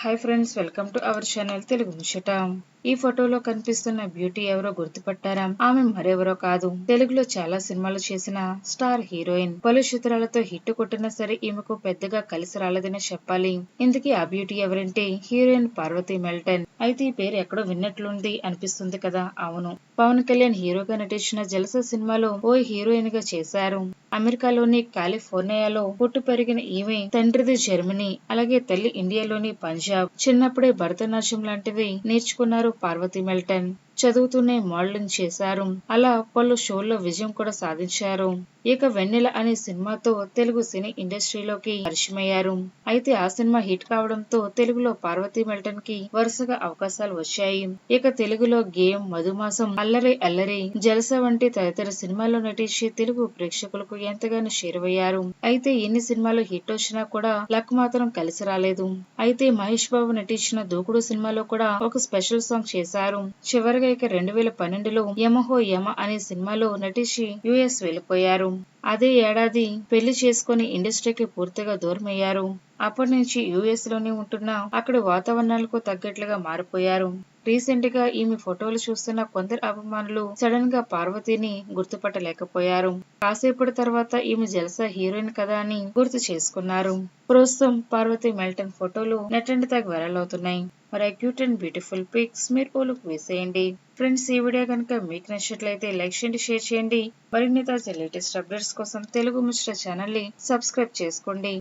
Hi friends welcome to our channel Telugu Muchata ఈ ఫోటోలో కనిపిస్తున్న బ్యూటీ ఎవరో గుర్తుపట్టారా? ఆమె మరెవరో కాదు. తెలుగులో చాలా సినిమాలు చేసిన స్టార్ హీరోయిన్ పలు చిత్రాలతో హిట్ కొట్టినా సరే ఈమెకు పెద్దగా కలిసి రాలేదని చెప్పాలి. ఇందుకే ఆ బ్యూటీ ఎవరంటే హీరోయిన్ పార్వతి మెల్టన్. అయితే ఈ పేరు ఎక్కడో విన్నట్లుంది అనిపిస్తుంది కదా. అవును. పవన్ కళ్యాణ్ హీరోగా నటించిన జలస సినిమాలో ఓ హీరోయిన్గా చేశారు. అమెరికాలోని కాలిఫోర్నియాలో పుట్టు పెరిగిన ఈమె తండ్రిది జర్మనీ అలాగే తల్లి ఇండియాలోని పంజాబ్ చిన్నప్పుడే భరతనాట్యం లాంటివి నేర్చుకున్నారు పార్వతి మెల్టన్. చదువుతూనే మోడలింగ్ చేశారు. అలా పలు షోల్లో విజయం కూడా సాధించారు. ఇక వెన్నెల అనే సినిమాతో తెలుగు సినీ ఇండస్ట్రీలోకి పరిచయమయ్యారు. అయితే ఆ సినిమా హిట్ కావడంతో తెలుగులో పార్వతీ మెల్టన్కి వరుసగా అవకాశాలు వచ్చాయి. ఇక తెలుగులో గేమ్ మధుమాసం అల్లరి అల్లరి జలస వంటి తదితర సినిమాల్లో నటించి తెలుగు ప్రేక్షకులకు ఎంతగానో చేరువయ్యారు. అయితే ఎన్ని సినిమాలు హిట్ వచ్చినా కూడా లక్ మాత్రం కలిసి రాలేదు. అయితే మహేష్ బాబు నటించిన దూకుడు సినిమాలో కూడా ఒక స్పెషల్ సాంగ్ చేశారు. చివరిగా ఇక రెండు వేల పన్నెండులో యమహో యమ అనే సినిమాలో నటించి యుఎస్ వెళ్ళిపోయారు అదే ఏడాది పెళ్ళి చేసుకుని ఇండస్ట్రీకి పూర్తిగా దూరమయ్యారు. అప్పటి నుంచి యుఎస్లోనే ఉంటున్న అక్కడి వాతావరణాలకు తగ్గట్లుగా మారిపోయారు. రీసెంట్గా ఈమె ఫోటోలు చూస్తున్న కొందరు అభిమానులు సడన్గా పార్వతిని గుర్తుపట్టలేకపోయారు. కాసేపటి తర్వాత ఈమె జలసా హీరోయిన్ కదా అని గుర్తు చేసుకున్నారు. ప్రస్తుతం పార్వతి మెల్టన్ ఫోటోలు నెట్టండి తగ్గ వైరల్ అవుతున్నాయి. మరి క్యూట్ అండ్ బ్యూటిఫుల్ పిక్స్ మీరు ఓలుకు వేసేయండి ఫ్రెండ్స్ ఈ వీడియో కనుక మీకు నచ్చినట్లయితే లైక్ చేయండి షేర్ చేయండి. మరిన్ని తాజా లేటెస్ట్ అప్డేట్స్ కోసం తెలుగు ముచ్చట ఛానల్ని సబ్స్క్రైబ్ చేసుకోండి.